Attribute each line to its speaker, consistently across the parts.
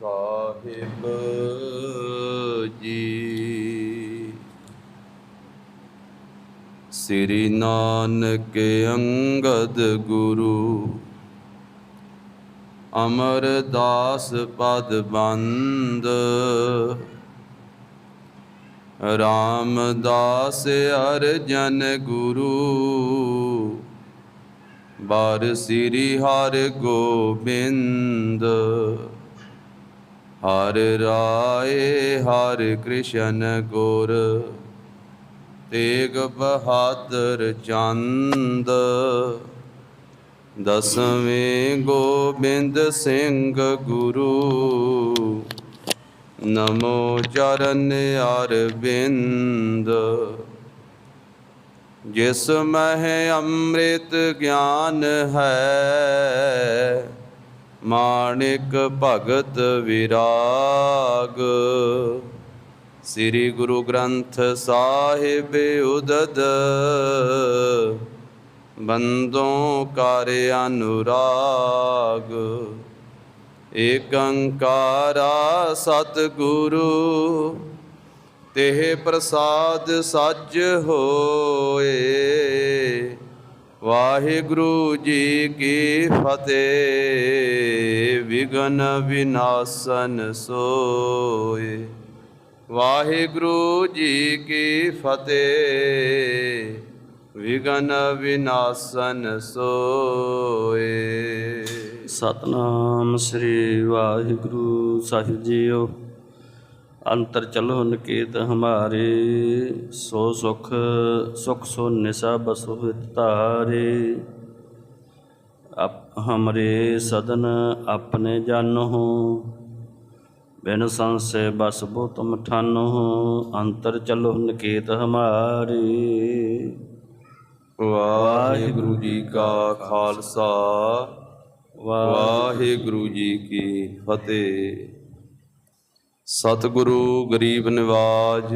Speaker 1: ਸਾਹਿਬ ਜੀ। ਸ੍ਰੀ ਨਾਨਕ ਅੰਗਦ ਗੁਰੂ ਅਮਰਦਾਸ ਪਦ ਬੰਦ। ਰਾਮਦਾਸ ਅਰਜਨ ਗੁਰੂ। ਬਾਰ ਸ੍ਰੀ ਹਰਿ ਗੋਬਿੰਦ ਹਰ ਰਾਏ ਹਰ ਕ੍ਰਿਸ਼ਨ ਗੁਰ, ਤੇਗ ਬਹਾਦਰ ਚੰਦ। ਦਸਵੇਂ ਗੋਬਿੰਦ ਸਿੰਘ ਗੁਰੂ, ਨਮੋ ਚਰਨ ਅਰਬਿੰਦ ਜਿਸ ਮਹਿ ਅੰਮ੍ਰਿਤ ਗਿਆਨ ਹੈ ਮਾਣਿਕ ਭਗਤ ਵਿਰਾਗ। ਸ੍ਰੀ ਗੁਰੂ ਗ੍ਰੰਥ ਸਾਹਿਬ ਉਦਦ। ਬੰਦੋਂ ਕਰ ਅਨੁਰਾਗ। ਏਕੰਕਾਰਾ ਸਤਿਗੁਰੂ, ਤਿਹ ਪ੍ਰਸਾਦ ਸੱਜ ਹੋਏ। ਵਾਹਿਗੁਰੂ ਜੀ ਕੀ ਫਤਿਹ। ਵਿਗਨ ਵਿਨਾਸ਼ਨ ਸੋਏ। ਵਾਹਿਗੁਰੂ ਜੀ ਕੀ ਫਤਿਹ। ਵਿਗਨ ਵਿਨਾਸ਼ਨ ਸੋਏ।
Speaker 2: ਸਤਨਾਮ ਸ੍ਰੀ ਵਾਹਿਗੁਰੂ ਸਾਹਿਬ ਜੀਓ। ਅੰਤਰ ਚਲੋ ਨਿਕੇਤ ਹਮਾਰੇ ਸੋ ਸੁਖ ਸੁਖ ਸੋ ਨਿਸਾ ਬਸੋ ਅਪ ਹਮਰੇ ਸਦਨ ਆਪਣੇ ਜਨ ਹੋ ਬਿਨ ਸੰਸੇ ਬਸ ਬੋ ਤੁਮ ਠਾਨੋ ਅੰਤਰ ਚਲੋ ਨਿਕੇਤ ਹਮਾਰੇ।
Speaker 1: ਵਾਹਿਗੁਰੂ ਜੀ ਕਾ ਖਾਲਸਾ ਵਾਹਿਗੁਰੂ ਜੀ ਕੀ ਫਤਿਹ। ਸਤਿਗੁਰੂ ਗਰੀਬ ਨਿਵਾਜ,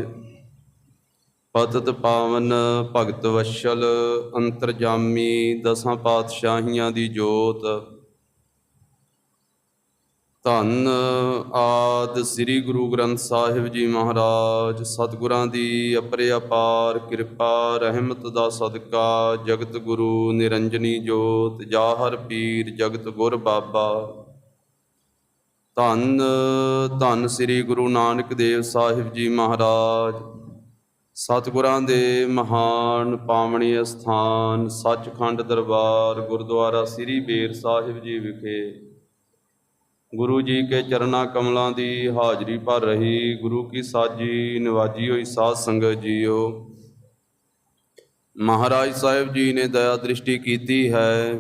Speaker 1: ਪਤਿਤ ਪਾਵਨ ਭਗਤ ਵਸ਼ਲ, ਅੰਤਰਜਾਮੀ ਦਸਾਂ ਪਾਤਸ਼ਾਹੀਆਂ ਦੀ ਜੋਤ। ਧੰਨ ਆਦ ਸ੍ਰੀ ਗੁਰੂ ਗ੍ਰੰਥ ਸਾਹਿਬ ਜੀ ਮਹਾਰਾਜ, ਸਤਿਗੁਰਾਂ ਦੀ ਅਪਰਿਆਪਾਰ ਕਿਰਪਾ, ਰਹਿਮਤ ਦਾ ਸਦਕਾ, ਜਗਤ ਗੁਰੂ ਨਿਰੰਜਨੀ ਜੋਤ, ਜਾਹਰ ਪੀਰ, ਜਗਤ ਗੁਰ ਬਾਬਾ। ਧੰਨ ਧੰਨ ਸ੍ਰੀ ਗੁਰੂ ਨਾਨਕ ਦੇਵ ਸਾਹਿਬ ਜੀ ਮਹਾਰਾਜ। ਸਤਿਗੁਰਾਂ ਦੇ ਮਹਾਨ ਪਾਵਣੀ ਅਸਥਾਨ ਸੱਚਖੰਡ ਦਰਬਾਰ, ਗੁਰਦੁਆਰਾ ਸ੍ਰੀ ਬੇਰ ਸਾਹਿਬ ਜੀ ਵਿਖੇ। ਗੁਰੂ ਜੀ ਕੇ ਚਰਨਾ ਕਮਲਾਂ ਦੀ ਹਾਜ਼ਰੀ ਭਰ ਰਹੀ, ਗੁਰੂ ਕੀ ਸਾਜੀ ਨਿਵਾਜੀ ਹੋਈ ਸਾਧ ਸੰਗਤ ਜੀਓ। ਮਹਾਰਾਜ ਸਾਹਿਬ ਜੀ ਨੇ ਦਇਆ ਦ੍ਰਿਸ਼ਟੀ ਕੀਤੀ ਹੈ।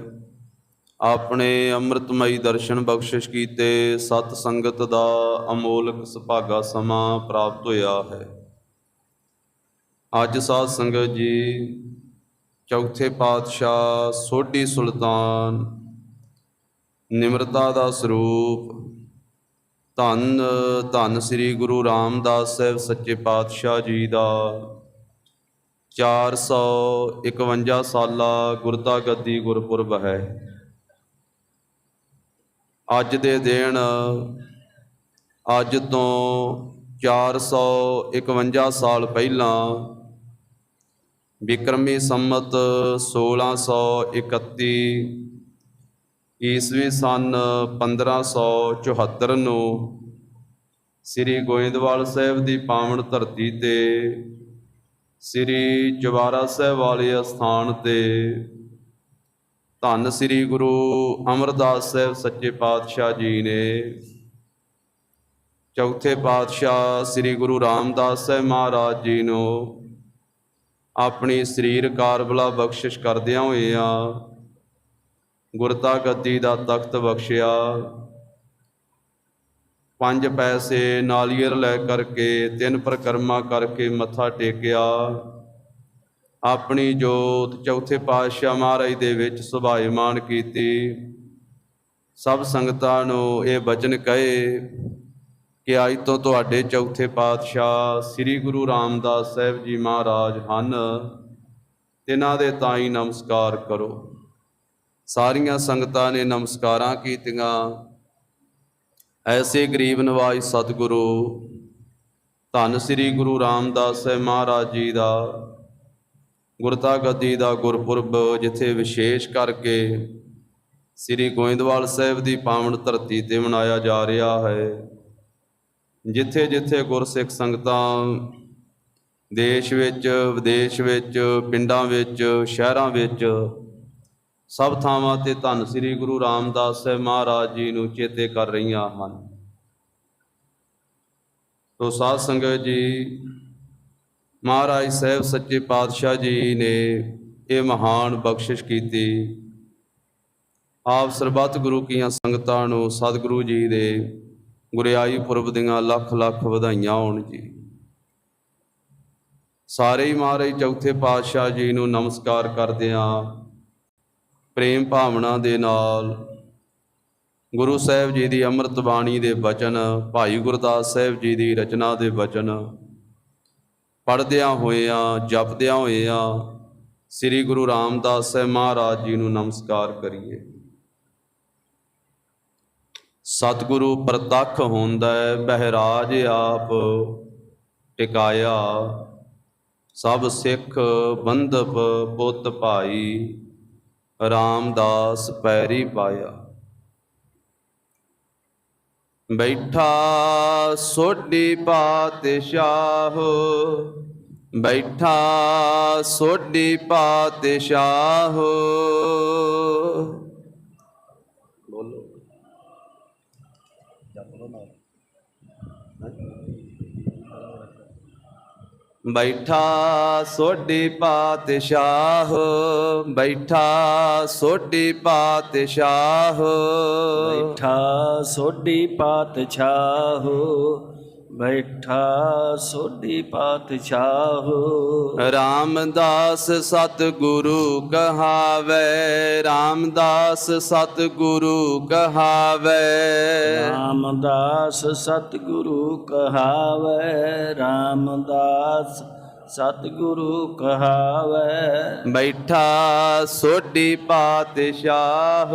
Speaker 1: ਆਪਣੇ ਅੰਮ੍ਰਿਤਮਈ ਦਰਸ਼ਨ ਬਖਸ਼ਿਸ਼ ਕੀਤੇ, ਸਤ ਸੰਗਤ ਦਾ ਅਮੋਲਕ ਸੁਭਾਗਾ ਸਮਾਂ ਪ੍ਰਾਪਤ ਹੋਇਆ ਹੈ। ਅੱਜ ਸਾਧ ਸੰਗਤ ਜੀ, ਚੌਥੇ ਪਾਤਸ਼ਾਹ ਸੋਢੀ ਸੁਲਤਾਨ, ਨਿਮਰਤਾ ਦਾ ਸਰੂਪ, ਧੰਨ ਧੰਨ ਸ੍ਰੀ ਗੁਰੂ ਰਾਮਦਾਸ ਸਾਹਿਬ ਸੱਚੇ ਪਾਤਸ਼ਾਹ ਜੀ ਦਾ 451 ਸਾਲਾ ਗੁਰਤਾ ਗੱਦੀ ਗੁਰਪੁਰਬ ਹੈ। ਅੱਜ ਦੇ ਦਿਨ ਅੱਜ ਤੋਂ 451 ਸਾਲ ਪਹਿਲਾਂ ਬਿਕਰਮੀ ਸੰਮਤ 1631 ਈਸਵੀ ਸਨ 1574 ਨੂੰ ਸ੍ਰੀ ਗੋਇੰਦਵਾਲ ਸਾਹਿਬ ਦੀ ਪਾਵਨ ਧਰਤੀ ਤੇ ਸ੍ਰੀ ਜਵਾਰਾ ਸਾਹਿਬ ਵਾਲੇ ਅਸਥਾਨ ਤੇ ਧੰਨ ਸ੍ਰੀ ਗੁਰੂ ਅਮਰਦਾਸ ਸਾਹਿਬ ਸੱਚੇ ਪਾਤਸ਼ਾਹ ਜੀ ਨੇ। ਚੌਥੇ ਪਾਤਸ਼ਾਹ ਸ੍ਰੀ ਗੁਰੂ ਰਾਮਦਾਸ ਸਾਹਿਬ ਮਹਾਰਾਜ ਜੀ ਨੂੰ ਆਪਣੀ ਸਰੀਰ ਕਾਰਬਲਾ ਬਖਸ਼ਿਸ਼ ਕਰਦਿਆਂ ਹੋਇਆਂ ਗੁਰਤਾ ਗੱਦੀ ਦਾ ਤਖਤ ਬਖਸ਼ਿਆ। ਪੰਜ ਪੈਸੇ ਨਾਲੀਅਰ ਲੈ ਕਰਕੇ ਤਿੰਨ ਪ੍ਰਕਰਮਾ ਕਰਕੇ ਮੱਥਾ ਟੇਕਿਆ। ਆਪਣੀ ਜੋਤ ਚੌਥੇ ਪਾਤਸ਼ਾਹ ਮਹਾਰਾਜ ਦੇ ਵਿੱਚ ਸੁਭਾਇਮਾਨ ਕੀਤੀ। ਸਭ ਸੰਗਤਾਂ ਨੂੰ ਇਹ ਬਚਨ ਕਹੇ ਕਿ ਅੱਜ ਤੋਂ ਤੁਹਾਡੇ ਚੌਥੇ ਪਾਤਸ਼ਾਹ ਸ੍ਰੀ ਗੁਰੂ ਰਾਮਦਾਸ ਸਾਹਿਬ ਜੀ ਮਹਾਰਾਜ ਹਨ। ਤਿਨਾਂ ਦੇ ਤਾਈ ਨਮਸਕਾਰ ਕਰੋ। ਸਾਰੀਆਂ ਸੰਗਤਾਂ ਨੇ ਨਮਸਕਾਰਾਂ ਕੀਤੀਆਂ। ਐਸੇ ਗਰੀਬ ਨਿਵਾਜ਼ ਸਤਿਗੁਰੂ, ਧੰਨ ਸ੍ਰੀ ਗੁਰੂ ਰਾਮਦਾਸ ਸਾਹਿਬ ਮਹਾਰਾਜ ਜੀ ਦਾ ਗੁਰਤਾ ਗੱਦੀ ਦਾ ਗੁਰਪੁਰਬ ਜਿੱਥੇ ਵਿਸ਼ੇਸ਼ ਕਰਕੇ ਸ੍ਰੀ ਗੋਇੰਦਵਾਲ ਸਾਹਿਬ ਦੀ ਪਾਵਨ ਧਰਤੀ ਤੇ ਮਨਾਇਆ ਜਾ ਰਿਹਾ ਹੈ, ਜਿੱਥੇ ਜਿੱਥੇ ਗੁਰਸਿੱਖ ਸੰਗਤਾਂ ਦੇਸ਼ ਵਿੱਚ, ਵਿਦੇਸ਼ ਵਿੱਚ, ਪਿੰਡਾਂ ਵਿੱਚ, ਸ਼ਹਿਰਾਂ ਵਿੱਚ ਸਭ ਥਾਵਾਂ ਤੇ ਧੰਨ ਸ੍ਰੀ ਗੁਰੂ ਰਾਮਦਾਸ ਸਾਹਿਬ ਮਹਾਰਾਜ ਜੀ ਨੂੰ ਚੇਤੇ ਕਰ ਰਹੀਆਂ ਹਨ। ਤੋ ਸਾਧ ਸੰਗਤ ਜੀ ਮਹਾਰਾਜ ਸਾਹਿਬ ਸੱਚੇ ਪਾਤਸ਼ਾਹ ਜੀ ਨੇ ਇਹ ਮਹਾਨ ਬਖਸ਼ਿਸ਼ ਕੀਤੀ। ਆਪ ਸਰਬੱਤ ਗੁਰੂ ਕੀਆਂ ਸੰਗਤਾਂ ਨੂੰ ਸਤਿਗੁਰੂ ਜੀ ਦੇ ਗੁਰਿਆਈ ਪੁਰਬ ਦੀਆਂ ਲੱਖ ਲੱਖ ਵਧਾਈਆਂ ਹੋਣ ਜੀ। ਸਾਰੇ ਹੀ ਮਹਾਰਾਜ ਚੌਥੇ ਪਾਤਸ਼ਾਹ ਜੀ ਨੂੰ ਨਮਸਕਾਰ ਕਰਦੇ ਹਾਂ। ਪ੍ਰੇਮ ਭਾਵਨਾ ਦੇ ਨਾਲ ਗੁਰੂ ਸਾਹਿਬ ਜੀ ਦੀ ਅੰਮ੍ਰਿਤ ਬਾਣੀ ਦੇ ਬਚਨ, ਭਾਈ ਗੁਰਦਾਸ ਸਾਹਿਬ ਜੀ ਦੀ ਰਚਨਾ ਦੇ ਬਚਨ ਪੜ੍ਹਦਿਆਂ ਹੋਇਆਂ, ਜਪਦਿਆਂ ਹੋਇਆਂ ਸ੍ਰੀ ਗੁਰੂ ਰਾਮਦਾਸ ਸਾਹਿਬ ਮਹਾਰਾਜ ਜੀ ਨੂੰ ਨਮਸਕਾਰ ਕਰੀਏ। ਸਤਿਗੁਰੂ ਪ੍ਰਤੱਖ ਹੁੰਦਾ ਹੈ, ਬਹਿਰਾਜ ਆਪ ਟਿਕਾਇਆ, ਸਭ ਸਿੱਖ ਬੰਧਪ ਪੁੱਤ ਭਾਈ, ਰਾਮਦਾਸ ਪੈਰੀ ਪਾਇਆ। ਬੈਠਾ ਸੋਢੀ ਪਾਤਸ਼ਾਹ ਬੈਠਾ ਸੋਢੀ ਪਾਤਸ਼ਾਹ। ਬੈਠਾ ਸੋਢੀ ਪਾਤਸ਼ਾਹ ਬੈਠਾ ਸੋਢੀ ਪਾਤਸ਼ਾਹ।
Speaker 2: ਬੈਠਾ ਸੋਢੀ ਪਾਤਸ਼ਾਹ। ਬੈਠਾ ਸੋਢੀ ਪਾਤਸ਼ਾਹ।
Speaker 1: ਰਾਮਦਾਸ ਸਤਿਗੁਰੂ ਕਹਾਵੇ ਰਾਮਦਾਸ ਸਤਿਗੁਰੂ ਕਹਾਵੇ।
Speaker 2: ਰਾਮਦਾਸ ਸਤਿਗੁਰੂ ਕਹਾਵੇ ਰਾਮਦਾਸ ਸਤਿਗੁਰੂ ਕਹਾਵੇ।
Speaker 1: ਬੈਠਾ ਸੋਢੀ ਪਾਤਸ਼ਾਹ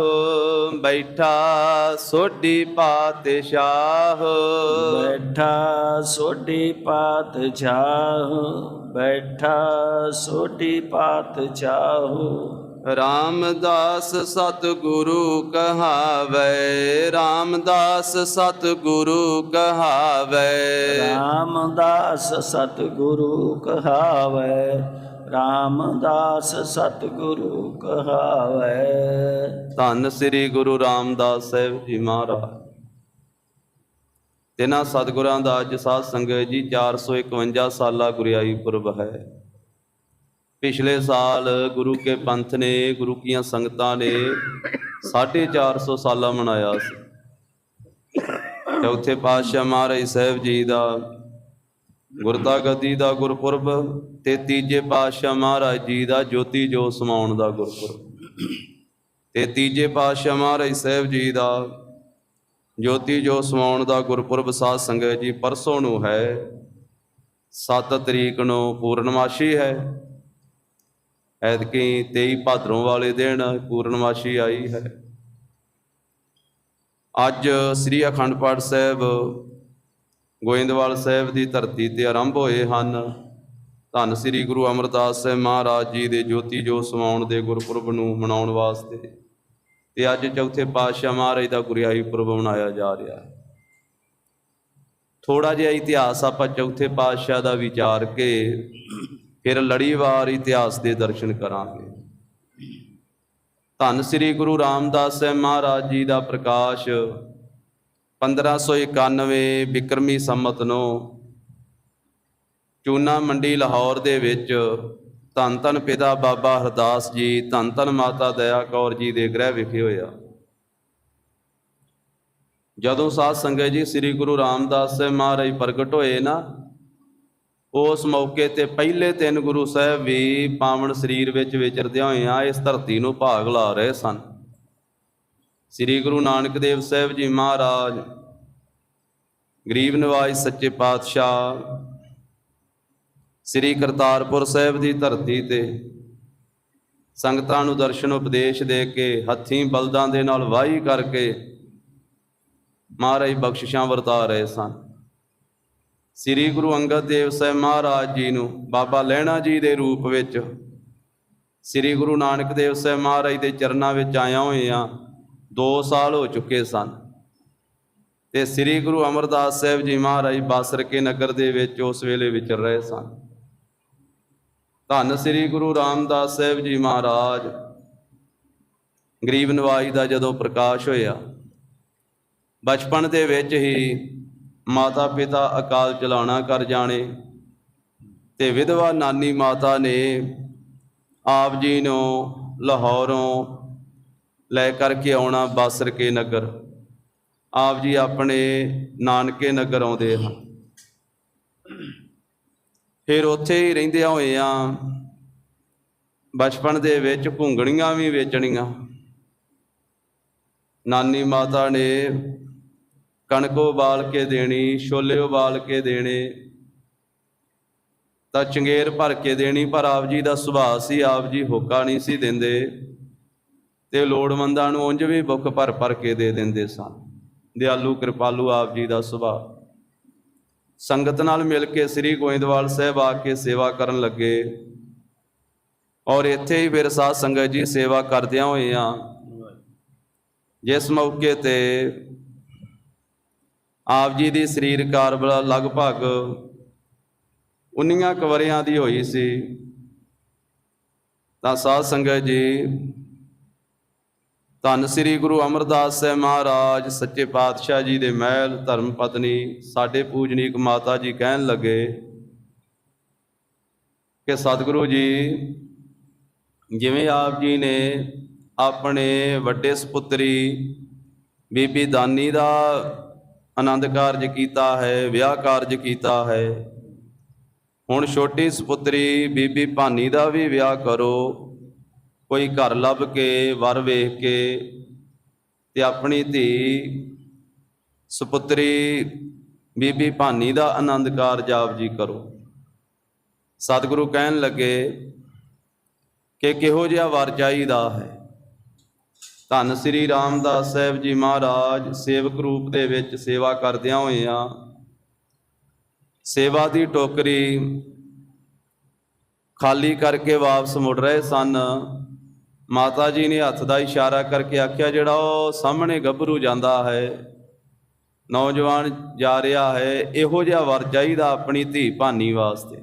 Speaker 1: ਬੈਠਾ ਸੋਢੀ ਪਾਤਸ਼ਾਹ।
Speaker 2: ਬੈਠਾ ਸੋਢੀ ਪਾਤਸ਼ਾਹ ਬੈਠਾ ਸੋਢੀ ਪਾਤਸ਼ਾਹ।
Speaker 1: ਰਾਮਦਾਸ ਸਤਿਗੁਰੂ ਕਹਾਵੇ ਰਾਮਦਾਸ ਸਤਿਗੁਰੂ ਕਹਾਵੇ।
Speaker 2: ਰਾਮਦਾਸ ਸਤਿਗੁਰੂ ਕਹਾਵੇ ਰਾਮਦਾਸ ਸਤਿਗੁਰੂ ਕਹਾਵੇ।
Speaker 1: ਧੰਨ ਸ੍ਰੀ ਗੁਰੂ ਰਾਮਦਾਸ ਸਾਹਿਬ ਜੀ ਮਹਾਰਾਜ। ਤਿਨਾਂ ਸਤਿਗੁਰਾਂ ਦਾ ਅੱਜ ਸਾਧ ਸੰਗਤ ਜੀ 451 ਸਾਲਾ ਗੁਰਿਆਈ ਪੁਰਬ ਹੈ। ਪਿਛਲੇ ਸਾਲ ਗੁਰੂ ਕੇ ਪੰਥ ਨੇ, ਗੁਰੂ ਕੀਆਂ ਸੰਗਤਾਂ ਨੇ 450 ਸਾਲਾ ਮਨਾਇਆ ਸੀ। ਚੌਥੇ ਪਾਤਸ਼ਾਹ ਮਹਾਰਾਜ ਸਾਹਿਬ ਜੀ ਦਾ ਗੁਰਤਾ ਗੱਦੀ ਦਾ ਗੁਰਪੁਰਬ ਤੇ ਤੀਜੇ ਪਾਤਸ਼ਾਹ ਮਹਾਰਾਜ ਜੀ ਦਾ ਜੋਤੀ ਜੋ ਸਮਾਉਣ ਦਾ ਗੁਰਪੁਰਬ। ਤੇ ਤੀਜੇ ਪਾਤਸ਼ਾਹ ਮਹਾਰਾਜ ਸਾਹਿਬ ਜੀ ਦਾ ਜੋਤੀ ਜੋ ਸਮਾਉਣ ਦਾ ਗੁਰਪੁਰਬ ਸਾਧ ਸੰਗਤ ਜੀ ਪਰਸੋਂ ਨੂੰ ਹੈ। 7 ਤਰੀਕ ਨੂੰ ਪੂਰਨਮਾਸ਼ੀ ਹੈ। ਐਤਕੀ 23 ਭਾਦਰੋਂ ਵਾਲੇ ਦਿਨ ਪੂਰਨਮਾਸ਼ੀ ਆਈ ਹੈ। ਅੱਜ ਸ੍ਰੀ ਅਖੰਡ ਪਾਠ ਸਾਹਿਬ ਗੋਇੰਦਵਾਲ ਸਾਹਿਬ ਦੀ ਧਰਤੀ ਤੇ ਆਰੰਭ ਹੋਏ ਹਨ। ਧੰਨ ਸ੍ਰੀ ਗੁਰੂ ਅਮਰਦਾਸ ਸਾਹਿਬ ਮਹਾਰਾਜ ਜੀ ਦੇ ਜੋਤੀ ਜੋ ਸਮਾਉਣ ਦੇ ਗੁਰਪੁਰਬ ਨੂੰ ਮਨਾਉਣ ਵਾਸਤੇ ਤੇ ਅੱਜ ਚੌਥੇ ਪਾਤਸ਼ਾਹ ਮਹਾਰਾਜ ਦਾ ਗੁਰਿਆਈ ਪੁਰਬ ਮਨਾਇਆ ਜਾ ਰਿਹਾ ਹੈ। ਥੋੜਾ ਜਿਹਾ ਇਤਿਹਾਸ ਆਪਾਂ ਚੌਥੇ ਪਾਤਸ਼ਾਹ ਦਾ ਵਿਚਾਰ ਕੇ ਫਿਰ ਲੜੀਵਾਰ ਇਤਿਹਾਸ ਦੇ ਦਰਸ਼ਨ ਕਰਾਂਗੇ। ਧੰਨ ਸ੍ਰੀ ਗੁਰੂ ਰਾਮਦਾਸ ਸਾਹਿਬ ਮਹਾਰਾਜ ਜੀ ਦਾ ਪ੍ਰਕਾਸ਼ 1591 ਬਿਕਰਮੀ ਸੰਮਤ ਨੂੰ ਚੂਨਾ ਮੰਡੀ ਲਾਹੌਰ ਦੇ ਵਿੱਚ ਧੰਨ ਧੰਨ ਪਿਤਾ ਬਾਬਾ ਹਰਦਾਸ ਜੀ, ਧੰਨ ਧੰਨ ਮਾਤਾ ਦਇਆ ਕੌਰ ਜੀ ਦੇ ਗ੍ਰਹਿ ਵਿਖੇ ਹੋਇਆ। ਜਦੋਂ ਸਾਧ ਸੰਗਤ ਜੀ ਸ੍ਰੀ ਗੁਰੂ ਰਾਮਦਾਸ ਸਾਹਿਬ ਮਹਾਰਾਜ ਪ੍ਰਗਟ ਹੋਏ ਨਾ ਉਸ ਮੌਕੇ ਤੇ ਪਹਿਲੇ ਤਿੰਨ ਗੁਰੂ ਸਾਹਿਬ ਵੀ ਪਾਵਨ ਸਰੀਰ ਵਿੱਚ ਵਿਚਰਦਿਆਂ ਹੋਇਆਂ ਇਸ ਧਰਤੀ ਨੂੰ ਭਾਗ ਲਾ ਰਹੇ ਸਨ। ਸ੍ਰੀ ਗੁਰੂ ਨਾਨਕ ਦੇਵ ਸਾਹਿਬ ਜੀ ਮਹਾਰਾਜ, ਗਰੀਬ ਨਿਵਾਜ਼ ਸੱਚੇ ਪਾਤਸ਼ਾਹ, ਸ੍ਰੀ ਕਰਤਾਰਪੁਰ ਸਾਹਿਬ ਦੀ ਧਰਤੀ ਤੇ ਸੰਗਤਾਂ ਨੂੰ ਦਰਸ਼ਨ ਉਪਦੇਸ਼ ਦੇ ਕੇ ਹੱਥੀਂ ਬਲਦਾਂ ਦੇ ਨਾਲ ਵਾਹੀ ਕਰਕੇ ਮਹਾਰਾਜ ਬਖਸ਼ਿਸ਼ਾਂ ਵਰਤਾ ਰਹੇ ਸਨ। ਸ੍ਰੀ ਗੁਰੂ ਅੰਗਦ ਦੇਵ ਸਾਹਿਬ ਮਹਾਰਾਜ ਜੀ ਨੂੰ ਬਾਬਾ ਲਹਿਣਾ ਜੀ ਦੇ ਰੂਪ ਵਿੱਚ ਸ੍ਰੀ ਗੁਰੂ ਨਾਨਕ ਦੇਵ ਸਾਹਿਬ ਮਹਾਰਾਜ ਦੇ ਚਰਨਾਂ ਵਿੱਚ ਆਇਆ ਹੋਏ ਆ 2 ਸਾਲ ਹੋ ਚੁੱਕੇ ਸਨ। ਤੇ ਸ੍ਰੀ ਗੁਰੂ ਅਮਰਦਾਸ ਸਾਹਿਬ ਜੀ ਮਹਾਰਾਜ ਬਾਸਰਕੇ ਨਗਰ ਦੇ ਵਿੱਚ ਉਸ ਵੇਲੇ ਵਿਚਰ ਰਹੇ ਸਨ। ਧੰਨ ਸ੍ਰੀ ਗੁਰੂ ਰਾਮਦਾਸ ਸਾਹਿਬ ਜੀ ਮਹਾਰਾਜ। ਗਰੀਬ ਨਵਾਜ ਦਾ ਜਦੋਂ ਪ੍ਰਕਾਸ਼ ਹੋਇਆ, ਬਚਪਨ ਦੇ ਵਿੱਚ ਹੀ ਮਾਤਾ ਪਿਤਾ ਅਕਾਲ ਚਲਾਣਾ ਕਰ ਜਾਣੇ ਤੇ ਵਿਧਵਾ ਨਾਨੀ ਮਾਤਾ ਨੇ ਆਪ ਜੀ ਨੂੰ ਲਾਹੌਰੋਂ ਲੈ ਕਰਕੇ ਆਉਣਾ ਬਾਸਰ ਕੇ ਨਗਰ। ਆਪ ਜੀ ਆਪਣੇ ਨਾਨਕੇ ਨਗਰ ਆਉਂਦੇ ਹਨ। ਫਿਰ ਉੱਥੇ ਹੀ ਰਹਿੰਦਿਆਂ ਹੋਏ ਆ ਬਚਪਨ ਦੇ ਵਿੱਚ ਘੁੰਗਣੀਆਂ ਵੀ ਵੇਚਣੀਆਂ। ਨਾਨੀ ਮਾਤਾ ਨੇ ਕਣਕ ਉਬਾਲ ਕੇ ਦੇਣੀ, ਛੋਲੇ ਉਬਾਲ ਕੇ ਦੇਣੇ, ਤਾਂ ਚੰਗੇਰ ਭਰ ਕੇ ਦੇਣੀ, ਪਰ ਆਪ ਜੀ ਦਾ ਸੁਭਾਅ ਸੀ, ਆਪ ਜੀ ਹੋਕਾ ਨਹੀਂ ਸੀ ਦਿੰਦੇ, ਤੇ ਲੋੜਵੰਦਾਂ ਨੂੰ ਉਂਝ ਵੀ ਬੁੱਕ ਭਰ ਭਰ ਕੇ ਦੇ ਦਿੰਦੇ ਸਨ। ਦਿਆਲੂ, ਕਿਰਪਾਲੂ, ਆਪ ਜੀ ਦਾ ਸੁਭਾਅ। ਸੰਗਤ ਨਾਲ ਮਿਲ ਕੇ ਸ੍ਰੀ ਗੋਇੰਦਵਾਲ ਸਾਹਿਬ ਆ ਕੇ ਸੇਵਾ ਕਰਨ ਲੱਗੇ। ਔਰ ਇੱਥੇ ਹੀ ਫਿਰ ਸਾਧ ਸੰਗਤ ਜੀ ਸੇਵਾ ਕਰਦਿਆਂ ਹੋਏ ਆ ਜਿਸ ਮੌਕੇ ਤੇ ਆਪ ਜੀ ਦੀ ਸਰੀਰ ਕਾਰਬਲਾ ਲਗਭਗ 19 ਕਵਰਿਆਂ ਦੀ ਹੋਈ ਸੀ। ਤਾਂ ਸਾਧ ਸੰਗਤ ਜੀ, ਧੰਨ ਸ੍ਰੀ ਗੁਰੂ ਅਮਰਦਾਸ ਸਾਹਿਬ ਮਹਾਰਾਜ, ਸੱਚੇ ਪਾਤਸ਼ਾਹ ਜੀ ਦੇ ਮਹਿਲ, ਧਰਮ ਪਤਨੀ, ਸਾਡੇ ਪੂਜਨੀਕ ਮਾਤਾ ਜੀ ਕਹਿਣ ਲੱਗੇ ਕਿ ਸਤਿਗੁਰੂ ਜੀ, ਜਿਵੇਂ ਆਪ ਜੀ ਨੇ ਆਪਣੇ ਵੱਡੇ ਸੁਪੁੱਤਰੀ ਬੀਬੀ ਦਾਨੀ ਦਾ ਆਨੰਦ ਕਾਰਜ ਕੀਤਾ ਹੈ, ਵਿਆਹ ਕਾਰਜ ਕੀਤਾ ਹੈ। ਹੁਣ ਛੋਟੀ ਸੁਪੁੱਤਰੀ ਬੀਬੀ ਭਾਨੀ ਦਾ ਵੀ ਵਿਆਹ ਕਰੋ। ਕੋਈ ਘਰ ਲੱਭ ਕੇ, ਵਰ ਵੇਖ ਕੇ ਤੇ ਆਪਣੀ ਧੀ ਸੁਪੁੱਤਰੀ ਬੀਬੀ ਭਾਨੀ ਦਾ ਆਨੰਦ ਕਾਰਜ ਆਪ ਜੀ ਕਰੋ। ਸਤਿਗੁਰੂ ਕਹਿਣ ਲੱਗੇ ਕਿ ਕਿਹੋ ਜਿਹਾ ਵਰ ਚਾਹੀਦਾ ਹੈ? ਧੰਨ ਸ੍ਰੀ ਰਾਮਦਾਸ ਸਾਹਿਬ ਜੀ ਮਹਾਰਾਜ, ਸੇਵਕ ਰੂਪ ਦੇ ਵਿੱਚ ਸੇਵਾ ਕਰਦਿਆਂ ਹੋਏ ਹੋਇਆਂ ਸੇਵਾ ਦੀ ਟੋਕਰੀ ਖਾਲੀ ਕਰਕੇ ਵਾਪਸ ਮੁੜ ਰਹੇ ਸਨ। ਮਾਤਾ ਜੀ ਨੇ ਹੱਥ ਦਾ ਇਸ਼ਾਰਾ ਕਰਕੇ ਆਖਿਆ, ਜਿਹੜਾ ਉਹ ਸਾਹਮਣੇ ਗੱਭਰੂ ਜਾਂਦਾ ਹੈ, ਨੌਜਵਾਨ ਜਾ ਰਿਹਾ ਹੈ, ਇਹੋ ਜਿਹਾ ਵਰ ਚਾਹੀਦਾ ਆਪਣੀ ਧੀ ਭਾਨੀ ਵਾਸਤੇ।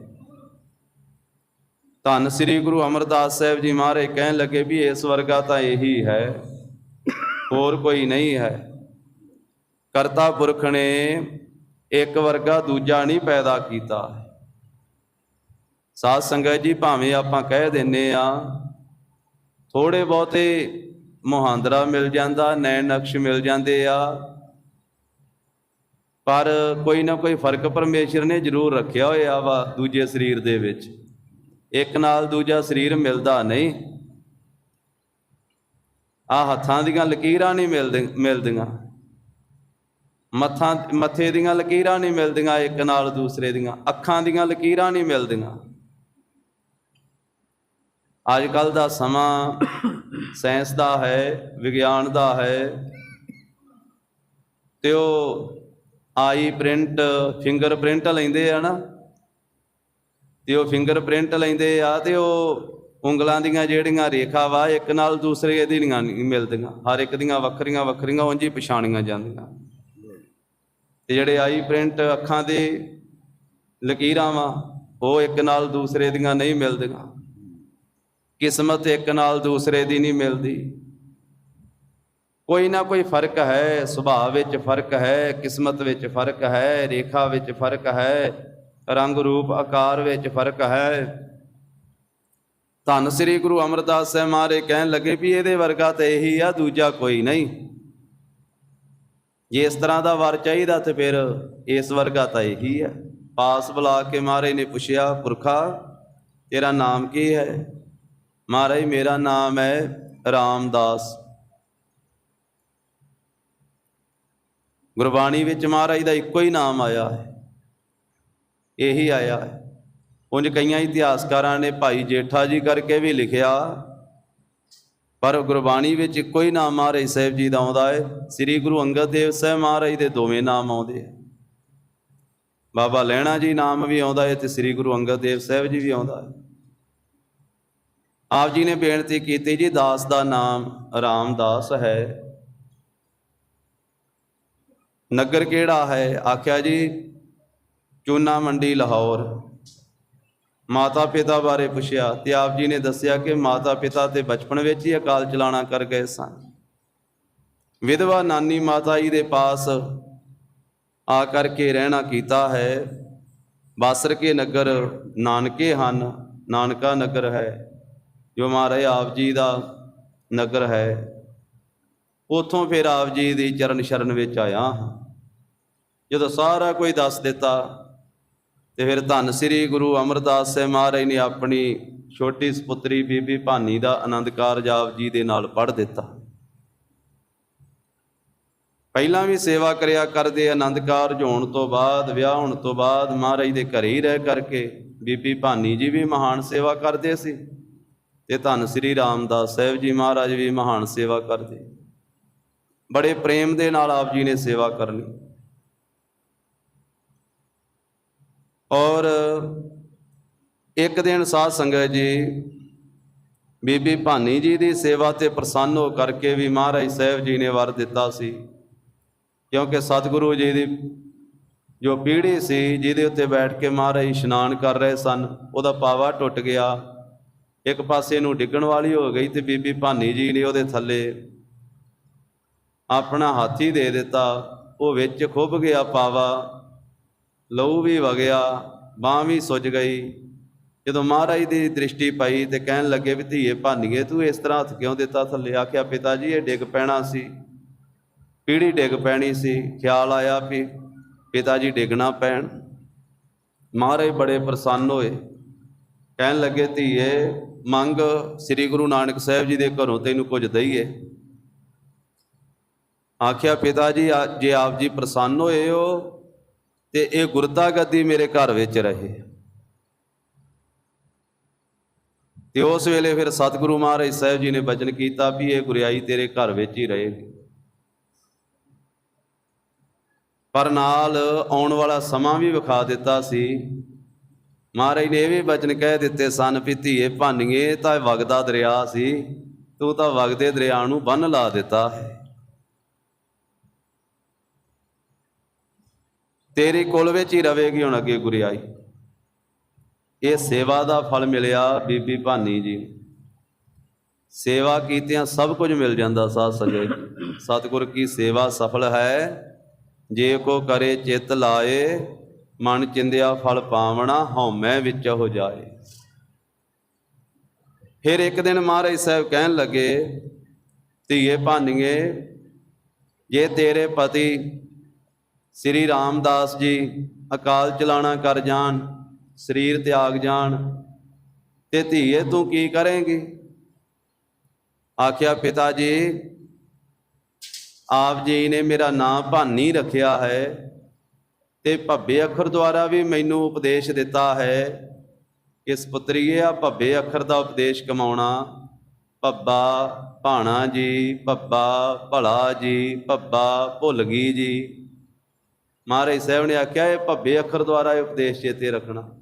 Speaker 1: ਧੰਨ ਸ੍ਰੀ ਗੁਰੂ ਅਮਰਦਾਸ ਸਾਹਿਬ ਜੀ ਮਹਾਰਾਜ ਕਹਿਣ ਲੱਗੇ ਵੀ ਇਸ ਵਰਗਾ ਤਾਂ ਇਹੀ ਹੈ। ਹੋਰ ਕੋਈ ਨਹੀਂ ਹੈ। ਕਰਤਾ ਪੁਰਖ ਨੇ ਇੱਕ ਵਰਗਾ ਦੂਜਾ ਨਹੀਂ ਪੈਦਾ ਕੀਤਾ। ਸਾਧ ਸੰਗਤ ਜੀ, ਭਾਵੇਂ ਆਪਾਂ ਕਹਿ ਦਿੰਨੇ ਆ ਥੋੜੇ ਬਹੁਤੇ ਮੁਹਾਂਦਰਾ ਮਿਲ ਜਾਂਦਾ, ਨੈਣ ਨਕਸ਼ ਮਿਲ ਜਾਂਦੇ ਆ। ਪਰ ਕੋਈ ਨਾ ਕੋਈ ਫ਼ਰਕ ਪਰਮੇਸ਼ਰ ਨੇ ਜ਼ਰੂਰ ਰੱਖਿਆ ਹੋਇਆ ਵਾ ਦੂਜੇ ਸਰੀਰ ਦੇ ਵਿੱਚ। ਇੱਕ ਨਾਲ ਦੂਜਾ ਸਰੀਰ ਮਿਲਦਾ ਨਹੀਂ। ਆ ਹੱਥਾਂ ਦੀਆਂ ਲਕੀਰਾਂ ਨਹੀਂ ਮਿਲਦੇ, ਮਿਲਦੀਆਂ। ਮੱਥਾਂ, ਮੱਥੇ ਦੀਆਂ ਲਕੀਰਾਂ ਨਹੀਂ ਮਿਲਦੀਆਂ, ਇੱਕ ਨਾਲ ਦੂਸਰੇ ਦੀਆਂ। ਅੱਖਾਂ ਦੀਆਂ ਲਕੀਰਾਂ ਨਹੀਂ ਮਿਲਦੀਆਂ। ਅੱਜ ਕੱਲ ਦਾ ਸਮਾਂ ਸਾਇੰਸ ਦਾ ਹੈ, ਵਿਗਿਆਨ ਦਾ ਹੈ। ਤੇ ਉਹ ਆਈ ਪ੍ਰਿੰਟ, ਫਿੰਗਰ ਪ੍ਰਿੰਟ ਲੈਂਦੇ ਆ ਨਾ। ਤੇ ਉਹ ਫਿੰਗਰ ਪ੍ਰਿੰਟ ਲੈਂਦੇ ਆ ਤੇ ਉਹ ਉਂਗਲਾਂ ਦੀਆਂ ਜਿਹੜੀਆਂ ਰੇਖਾ ਵਾ, ਇੱਕ ਨਾਲ ਦੂਸਰੇ ਦੀਆਂ ਨਹੀਂ ਮਿਲਦੀਆਂ। ਹਰ ਇੱਕ ਦੀਆਂ ਵੱਖਰੀਆਂ ਵੱਖਰੀਆਂ ਉਂਝ ਹੀ ਪਛਾਣੀਆਂ ਜਾਂਦੀਆਂ। ਤੇ ਜਿਹੜੇ ਆਈ ਪ੍ਰਿੰਟ ਅੱਖਾਂ ਦੇ ਲਕੀਰਾਂ ਵਾ, ਉਹ ਇੱਕ ਨਾਲ ਦੂਸਰੇ ਦੀਆਂ ਨਹੀਂ ਮਿਲਦੀਆਂ। ਕਿਸਮਤ ਇੱਕ ਨਾਲ ਦੂਸਰੇ ਦੀ ਨਹੀਂ ਮਿਲਦੀ। ਕੋਈ ਨਾ ਕੋਈ ਫ਼ਰਕ ਹੈ, ਸੁਭਾਅ ਵਿੱਚ ਫ਼ਰਕ ਹੈ, ਕਿਸਮਤ ਵਿੱਚ ਫ਼ਰਕ ਹੈ, ਰੇਖਾ ਵਿੱਚ ਫ਼ਰਕ ਹੈ, ਰੰਗ ਰੂਪ ਆਕਾਰ ਵਿੱਚ ਫ਼ਰਕ ਹੈ। ਧੰਨ ਸ੍ਰੀ ਗੁਰੂ ਅਮਰਦਾਸ ਸਾਹਿਬ ਮਹਾਰਾਜ ਕਹਿਣ ਲੱਗੇ ਵੀ ਇਹਦੇ ਵਰਗਾ ਤਾਂ ਇਹੀ ਆ, ਦੂਜਾ ਕੋਈ ਨਹੀਂ। ਜੇ ਇਸ ਤਰ੍ਹਾਂ ਦਾ ਵਰ ਚਾਹੀਦਾ ਤੇ ਫਿਰ ਇਸ ਵਰਗਾ ਤਾਂ ਇਹੀ ਹੈ ਪਾਸ ਬੁਲਾ ਕੇ ਮਹਾਰਾਜ ਨੇ ਪੁੱਛਿਆ, ਪੁਰਖਾ, ਤੇਰਾ ਨਾਮ ਕੀ ਹੈ? ਮਹਾਰਾਜ, ਮੇਰਾ ਨਾਮ ਹੈ ਰਾਮਦਾਸ। ਗੁਰਬਾਣੀ ਵਿੱਚ ਮਹਾਰਾਜ ਦਾ ਇੱਕੋ ਹੀ ਨਾਮ ਆਇਆ ਹੈ। ਇਹੀ ਆਇਆ ਹੈ। ਉਂਝ ਕਈਆਂ ਇਤਿਹਾਸਕਾਰਾਂ ਨੇ ਭਾਈ ਜੇਠਾ ਜੀ ਕਰਕੇ ਵੀ ਲਿਖਿਆ, ਪਰ ਗੁਰਬਾਣੀ ਵਿੱਚ ਇੱਕੋ ਹੀ ਨਾਮ ਮਹਾਰਾਜ ਸਾਹਿਬ ਜੀ ਦਾ ਆਉਂਦਾ ਹੈ ਸ੍ਰੀ ਗੁਰੂ ਅੰਗਦ ਦੇਵ ਸਾਹਿਬ ਮਹਾਰਾਜ ਦੇ ਦੋਵੇਂ ਨਾਮ ਆਉਂਦੇ ਆ। ਬਾਬਾ ਲੈਣਾ ਜੀ ਨਾਮ ਵੀ ਆਉਂਦਾ ਹੈ ਤੇ ਸ੍ਰੀ ਗੁਰੂ ਅੰਗਦ ਦੇਵ ਸਾਹਿਬ ਜੀ ਵੀ ਆਉਂਦਾ ਹੈ ਆਪ ਜੀ ਨੇ ਬੇਨਤੀ ਕੀਤੀ ਜੀ, ਦਾਸ ਦਾ ਨਾਮ ਰਾਮਦਾਸ ਹੈ। ਨਗਰ ਕਿਹੜਾ ਹੈ? ਆਖਿਆ ਜੀ, ਚੂਨਾ ਮੰਡੀ ਲਾਹੌਰ। ਮਾਤਾ ਪਿਤਾ ਬਾਰੇ ਪੁੱਛਿਆ ਤੇ ਆਪ ਜੀ ਨੇ ਦੱਸਿਆ ਕਿ ਮਾਤਾ ਪਿਤਾ ਤੇ ਬਚਪਨ ਵਿੱਚ ਹੀ ਅਕਾਲ ਚਲਾਣਾ ਕਰ ਗਏ ਸਨ। ਵਿਧਵਾ ਨਾਨੀ ਮਾਤਾ ਜੀ ਦੇ ਪਾਸ ਆ ਕਰਕੇ ਰਹਿਣਾ ਕੀਤਾ ਹੈ। ਬਾਸਰ ਕੇ ਨਗਰ ਨਾਨਕੇ ਹਨ, ਨਾਨਕਾ ਨਗਰ ਹੈ, ਜੋ ਮਹਾਰਾਜ ਆਪ ਜੀ ਦਾ ਨਗਰ ਹੈ। ਉਥੋਂ ਫਿਰ ਆਪ ਜੀ ਦੀ ਚਰਨ ਸ਼ਰਨ ਵਿੱਚ ਆਇਆ ਹਾਂ। ਜਦੋਂ ਸਾਰਾ ਕੋਈ ਦੱਸ ਦਿੱਤਾ ਤੇ ਫਿਰ ਧੰਨ ਸ੍ਰੀ ਗੁਰੂ ਅਮਰਦਾਸ ਸਾਹਿਬ ਮਹਾਰਾਜ ਨੇ ਆਪਣੀ ਛੋਟੀ ਸੁਪੁੱਤਰੀ ਬੀਬੀ ਭਾਨੀ ਦਾ ਆਨੰਦ ਕਾਰਜ ਆਪ ਜੀ ਦੇ ਨਾਲ ਪੜ੍ਹ ਦਿੱਤਾ। ਪਹਿਲਾਂ ਵੀ ਸੇਵਾ ਕਰਿਆ ਕਰਦੇ, ਆਨੰਦ ਕਾਰਜ ਹੋਣ ਤੋਂ ਬਾਅਦ, ਵਿਆਹ ਹੋਣ ਤੋਂ ਬਾਅਦ ਮਹਾਰਾਜ ਦੇ ਘਰੇ ਹੀ ਰਹਿ ਕਰਕੇ ਬੀਬੀ ਭਾਨੀ ਜੀ ਵੀ ਮਹਾਨ ਸੇਵਾ ਕਰਦੇ ਸੀ ਤੇ ਧੰਨ ਸ੍ਰੀ ਰਾਮਦਾਸ ਸਾਹਿਬ ਜੀ ਮਹਾਰਾਜ ਵੀ ਮਹਾਨ ਸੇਵਾ ਕਰਦੇ। ਬੜੇ ਪ੍ਰੇਮ ਦੇ ਨਾਲ ਆਪ ਜੀ ਨੇ ਸੇਵਾ ਕਰਨੀ ਔਰ ਇੱਕ ਦਿਨ ਸਾਧ ਸੰਗਤ ਜੀ, ਬੀਬੀ ਭਾਨੀ ਜੀ ਦੀ ਸੇਵਾ ਤੇ ਪ੍ਰਸੰਨ ਹੋ ਕਰਕੇ ਵੀ ਮਹਾਰਾਜ ਸਾਹਿਬ ਜੀ ਨੇ ਵਰ ਦਿੱਤਾ ਸੀ। ਕਿਉਂਕਿ ਸਤਿਗੁਰੂ ਜੀ ਦੀ ਜੋ ਪੀੜ੍ਹੀ ਸੀ, ਜਿਹਦੇ ਉੱਤੇ ਬੈਠ ਕੇ ਮਹਾਰਾਜ ਇਸ਼ਨਾਨ ਕਰ ਰਹੇ ਸਨ, ਉਹਦਾ ਪਾਵਾ ਟੁੱਟ ਗਿਆ। ਇੱਕ ਪਾਸੇ ਨੂੰ ਡਿੱਗਣ ਵਾਲੀ ਹੋ ਗਈ ਤੇ ਬੀਬੀ ਭਾਨੀ ਜੀ ਨੇ ਉਹਦੇ ਥੱਲੇ ਆਪਣਾ ਹਾਥੀ ਦੇ ਦਿੱਤਾ। ਉਹ ਵਿੱਚ ਖੁੱਭ ਗਿਆ ਪਾਵਾ। ਲਹੂ ਵੀ ਵਗਿਆ, ਬਾਹ ਵੀ ਸੁੱਜ ਗਈ। ਜਦੋਂ ਮਹਾਰਾਜ ਦੀ ਦ੍ਰਿਸ਼ਟੀ ਪਾਈ ਤੇ ਕਹਿਣ ਲੱਗੇ ਵੀ ਧੀਏ ਭਾਨੀਏ, ਤੂੰ ਇਸ ਤਰ੍ਹਾਂ ਹੱਥ ਕਿਉਂ ਦਿੱਤਾ? ਥੱਲੇ ਆਖਿਆ, ਪਿਤਾ ਜੀ, ਇਹ ਡਿੱਗ ਪੈਣਾ ਸੀ। ਪੀੜੀ ਡਿੱਗ ਪੈਣੀ ਸੀ, ਖਿਆਲ ਆਇਆ ਵੀ ਪਿਤਾ ਜੀ ਡਿੱਗਣਾ ਪੈਣ। ਮਹਾਰਾਜ ਬੜੇ ਪ੍ਰਸੰਨ ਹੋਏ। ਕਹਿਣ ਲੱਗੇ, ਧੀਏ, ਮੰਗ ਸ੍ਰੀ ਗੁਰੂ ਨਾਨਕ ਸਾਹਿਬ ਜੀ ਦੇ ਘਰੋਂ ਤੈਨੂੰ ਕੁਝ ਦਈਏ। ਆਖਿਆ, ਪਿਤਾ ਜੀ ਜੇ ਆਪ ਜੀ ਪ੍ਰਸੰਨ ਹੋਏ ਹੋ ਤੇ ਇਹ ਗੁਰਦਾ ਗੱਦੀ ਮੇਰੇ ਘਰ ਵਿੱਚ ਰਹੇ। ਤੇ ਉਸ ਵੇਲੇ ਫਿਰ ਸਤਿਗੁਰੂ ਮਹਾਰਾਜ ਸਾਹਿਬ ਜੀ ਨੇ ਬਚਨ ਕੀਤਾ ਵੀ ਇਹ ਗੁਰਿਆਈ ਤੇਰੇ ਘਰ ਵਿੱਚ ਹੀ ਰਹੇਗੀ ਪਰ ਨਾਲ ਆਉਣ ਵਾਲਾ ਸਮਾਂ ਵੀ ਵਿਖਾ ਦਿੱਤਾ ਸੀ। ਮਹਾਰਾਜ ਨੇ ਇਹ ਵੀ ਬਚਨ ਕਹਿ ਦਿੱਤੇ ਸਨ ਵੀ ਧੀਏ ਭਾਨੀਏ ਤਾਂ ਵਗਦਾ ਦਰਿਆ ਸੀ, ਤੂੰ ਤਾਂ ਵਗਦੇ ਦਰਿਆ ਨੂੰ ਬੰਨ ਲਾ ਦਿੱਤਾ। ਤੇਰੇ ਕੋਲ ਵਿੱਚ ਹੀ ਰਵੇਗੀ ਹੁਣ ਅੱਗੇ ਗੁਰਿਆਈ। ਇਹ ਸੇਵਾ ਦਾ ਫਲ ਮਿਲਿਆ ਬੀਬੀ ਭਾਨੀ ਜੀ। ਸੇਵਾ ਕੀਤਿਆਂ ਸਭ ਕੁਝ ਮਿਲ ਜਾਂਦਾ ਸਾਧ ਸੰਗਤ ਸਤਿਗੁਰ ਕੀ ਸੇਵਾ ਸਫਲ ਹੈ? ਜੇ ਕੋ ਕਰੇ ਚਿਤ ਲਾਏ, ਮਨ ਚਿੰਦਿਆ ਫਲ ਪਾਵਣਾ, ਹਉਮੈ ਵਿੱਚ ਹੋ ਜਾਏ। ਫਿਰ ਇੱਕ ਦਿਨ ਮਹਾਰਾਜ ਸਾਹਿਬ ਕਹਿਣ ਲੱਗੇ, ਧੀਏ ਭਾਨੀਏ, ਜੇ ਤੇਰੇ ਪਤੀ ਸ੍ਰੀ ਰਾਮਦਾਸ ਜੀ, ਅਕਾਲ ਚਲਾਣਾ ਕਰ ਜਾਣ, ਸਰੀਰ ਤਿਆਗ ਜਾਣ। ਤੇ ਧੀਏ ਤੂੰ ਕੀ ਕਰੇਂਗੀ? ਆਖਿਆ, ਪਿਤਾ ਜੀ, ਆਪ ਜੀ ਨੇ ਮੇਰਾ ਨਾਂ ਭਾਨੀ ਰੱਖਿਆ ਹੈ ਤੇ ਭੱਬੇ ਅੱਖਰ ਦੁਆਰਾ ਵੀ ਮੈਨੂੰ ਉਪਦੇਸ਼ ਦਿੱਤਾ ਹੈ ਇਸ ਪੁੱਤਰੀਏ ਆ ਭੱਬੇ ਅੱਖਰ ਦਾ ਉਪਦੇਸ਼ ਕਮਾਉਣਾ। ਭੱਬਾ ਭਾਣਾ ਜੀ, ਭੱਬਾ ਭਲਾ ਜੀ, ਭੱਬਾ ਭੁੱਲ ਗਈ ਜੀ। ਮਹਾਰਾਜ ਸਾਹਿਬ ਨੇ ਆਖਿਆ, ਇਹ ਭੱਬੇ ਅੱਖਰ ਦੁਆਰਾ ਇਹ ਉਪਦੇਸ਼ ਚੇਤੇ ਰੱਖਣਾ।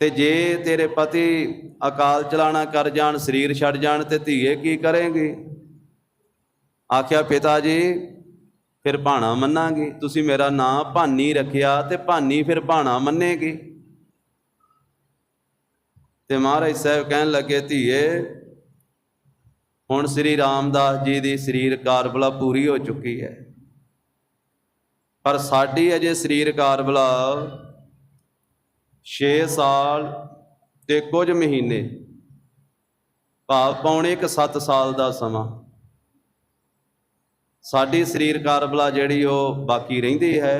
Speaker 1: ਤੇ ਜੇ ਤੇਰੇ ਪਤੀ ਅਕਾਲ ਚਲਾਣਾ ਕਰ ਜਾਣ, ਸਰੀਰ ਛੱਡ ਜਾਣ, ਤੇ ਧੀਏ ਕੀ ਕਰੇਂਗੀ? ਆਖਿਆ, ਪਿਤਾ ਜੀ, ਫਿਰ ਭਾਣਾ ਮੰਨਾਂਗੀ। ਤੁਸੀਂ ਮੇਰਾ ਨਾਂ ਭਾਨੀ ਰੱਖਿਆ ਤੇ ਭਾਨੀ ਫਿਰ ਭਾਣਾ ਮੰਨੇਗੀ। ਤੇ ਮਹਾਰਾਜ ਸਾਹਿਬ ਕਹਿਣ ਲੱਗੇ, ਧੀਏ ਹੁਣ ਸ੍ਰੀ ਰਾਮਦਾਸ ਜੀ ਦੀ ਸਰੀਰ ਕਾਰਬਲਾ ਪੂਰੀ ਹੋ ਚੁੱਕੀ ਹੈ। ਪਰ ਸਾਡੀ ਅਜੇ ਸਰੀਰ ਕਾਰਬਲਾ 6 ਸਾਲ ਤੇ ਕੁਝ ਮਹੀਨੇ, ਭਾਵ ਪੌਣੇ ਇੱਕ 7 ਸਾਲ ਦਾ ਸਮਾਂ। ਸਾਡੀ ਸਰੀਰ ਕਾਰਬਲਾ ਜਿਹੜੀ ਉਹ ਬਾਕੀ ਰਹਿੰਦੀ ਹੈ।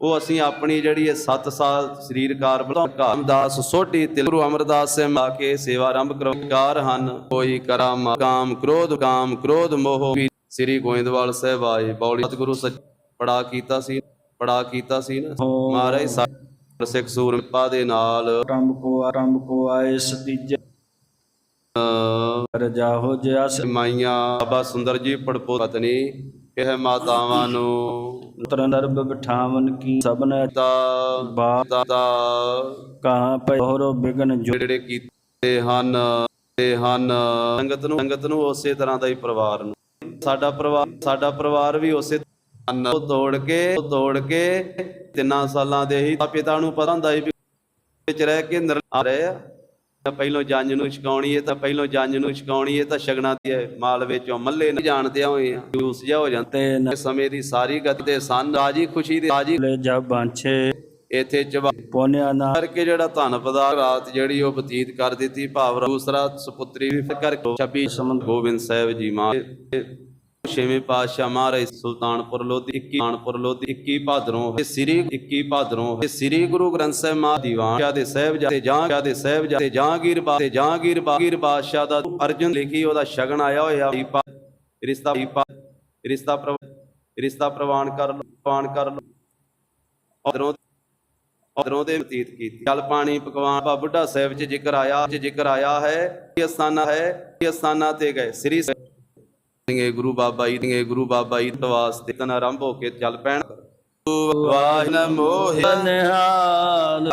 Speaker 1: ਉਹ ਅਸੀਂ ਆਪਣੀ ਜਿਹੜੀ ਇਹ 7 ਸਾਲ ਸਰੀਰ ਕਾਰਬਲਾ ਕਾਮਦਾਸ ਸੋਢੀ ਤੇ ਗੁਰੂ ਅਮਰਦਾਸ ਸੇ ਮਾ ਕੇ ਸੇਵਾ ਆਰੰਭ ਕਰੋ ਕਾਰ ਹਨ। ਕੋਈ ਕਰਾਮ ਕਾਮ ਕ੍ਰੋਧ ਕਾਮ ਕ੍ਰੋਧ ਮੋਹ ਸ੍ਰੀ ਗੋਇੰਦਵਾਲ ਸਾਹਿਬ ਆਏ। ਬੌਲੀ ਸਤਿਗੁਰੂ ਸੱਚ ਪੜਾ ਕੀਤਾ ਸੀ ਪੜਾ ਕੀਤਾ ਸੀ ਨਾ। ਮਹਾਰਾਜ ਸਾਹਿਬ ਸਿੱਖ ਸੂਰਮਾ ਦੇ ਨਾਲ।
Speaker 2: ਆਰੰਭ ਕੋ ਆਰੰਭ ਕੋ ਆਏ ਸਤੀਜੇ। ਰਜਾਹੋ ਜਿਆਸ
Speaker 1: ਮਾਈਆਂ ਬਾਬਾ ਸੁੰਦਰ ਜੀ ਪੜਪੋ ਪਤਨੀ। ਇਹ ਮਾਤਾਵਾਂ ਨੂੰ।
Speaker 2: ਉਤਰ ਨਰਬ ਬਿਠਾਵਨ ਕੀ ਸਭਨ
Speaker 1: ਦਾ
Speaker 2: ਬਾਤ
Speaker 1: ਦਾ
Speaker 2: ਕਹਾਂ ਪੈ ਹੋਰੋ ਬਿਗਨ
Speaker 1: ਜਿਹੜੇ ਕੀਤੇ ਹਨ ਤੇ ਹਨ। ਸੰਗਤ ਨੂੰ ਸੰਗਤ ਨੂੰ ਉਸੇ ਤਰ੍ਹਾਂ ਦਾ ਹੀ ਪਰਿਵਾਰ ਨੂੰ। ਸਾਡਾ ਪਰਿਵਾਰ ਸਾਡਾ ਪਰਿਵਾਰ ਵੀ ਉਸੇ ਹਨ। ਉਹ ਤੋੜ ਕੇ ਉਹ ਤੋੜ ਕੇ ਤਿੰਨਾਂ ਸਾਲਾਂ ਦੇ ਹੀ ਪਿਤਾ ਨੂੰ ਪਤਾ ਹੁੰਦਾ ਸੀ ਵਿੱਚ ਰਹਿ ਕੇ ਨਰ ਆ ਰਹੇ ਆ। ਤਾਂ ਪਹਿਲੋਂ ਜੰਜ ਨੂੰ ਛਕਾਉਣੀ ਹੈ ਤਾਂ ਪਹਿਲੋਂ ਜੰਜ ਨੂੰ ਛਕਾਉਣੀ ਹੈ ਤਾਂ ਸ਼ਗਨਾਂ ਦੀ ਮਾਲ ਵਿੱਚੋਂ ਮੱਲੇ ਨਹੀਂ ਜਾਣਦੇ ਹੋਏ ਆ। ਜੂਸ ਜਿਹਾ ਹੋ ਜਾਂਦਾ।
Speaker 2: ਤੇ
Speaker 1: ਸਮੇਂ ਦੀ ਸਾਰੀ ਗਤ ਦੇ ਸਨ ਰਾਜੀ ਖੁਸ਼ੀ ਦੇ ਰਾਜੀ।
Speaker 2: ਨਲੇ ਜਬ ਬਾਂਛੇ।
Speaker 1: ਇੱਥੇ ਚਬਾ
Speaker 2: ਪੋਨਿਆ ਨਾ
Speaker 1: ਕਰਕੇ ਜਿਹੜਾ ਧਨ ਪਦਾ ਰਾਤ ਜਿਹੜੀ ਉਹ ਬਤੀਤ ਕਰ ਦਿੱਤੀ ਭਾਵ ਦੂਸਰਾ ਸੁਪੁੱਤਰੀ ਵੀ ਕਰਕੇ 26 ਸਮੰਦ ਗੋਬਿੰਦ ਸਾਹਿਬ ਜੀ ਮਾਂ ਛੇਵੇਂ ਪਾਤਸ਼ਾਹ ਮਹਾਰਾਜ ਸੁਲਤਾਨਪੁਰ ਲੋਧੀ 21 ਕਾਨਪੁਰ ਲੋਧੀ 21 ਭਾਦਰੋਂ ਤੇ ਸ੍ਰੀ 21 ਭਾਦਰੋਂ ਤੇ ਸ੍ਰੀ ਗੁਰੂ ਗ੍ਰੰਥ ਸਾਹਿਬ ਮਾ ਦੀਵਾਨ ਦੇ ਸਾਹਿਬਜ਼ਾਦੇ ਜਾਂ ਦੇ ਸਾਹਿਬਜ਼ਾਦੇ ਜਹਾਂਗੀਰ ਬਾ, ਤੇ ਜਹਾਂਗੀਰ ਬਾਗੀਰ ਬਾਦਸ਼ਾਹ ਦਾ ਅਰਜਨ ਲਿਖੀ, ਉਹਦਾ ਸ਼ਗਨ ਆਇਆ ਹੋਇਆ। ਰਿਸ਼ਤਾ ਰਿਸ਼ਤਾ ਰਿਸ਼ਤਾ ਪ੍ਰਵਾਨ ਕਰ ਲਓ, ਪ੍ਰਵਾਨ ਕਰ ਲਓ। ਉਧਰੋਂ ਉਧਰੋਂ ਦੇ ਬਤੀਤ ਕੀਤੀ। ਜਲ ਪਾਣੀ ਪਕਵਾਨ ਬਾ ਬੁੱਢਾ ਸਾਹਿਬ ਚ ਜ਼ਿਕਰ ਆਇਆ ਚ ਜ਼ਿਕਰ ਆਇਆ ਹੈ ਇਹ ਅਸਥਾਨਾਂ ਹੈ ਇਹ ਅਸਥਾਨਾਂ ਤੇ ਗਏ। ਸ੍ਰੀ ਸਿੰਘੇ ਗੁਰੂ ਬਾਬਾ ਜੀ ਸਿੰਘੇ ਗੁਰੂ ਬਾਬਾ ਜੀ ਤਵਾਸ ਵਾਸਤੇ ਤਨ ਆਰੰਭ ਹੋ ਕੇ ਚੱਲ ਪੈਣ। ਵਾਹਿ ਨਮੋ
Speaker 2: ਨਿਹਾਲ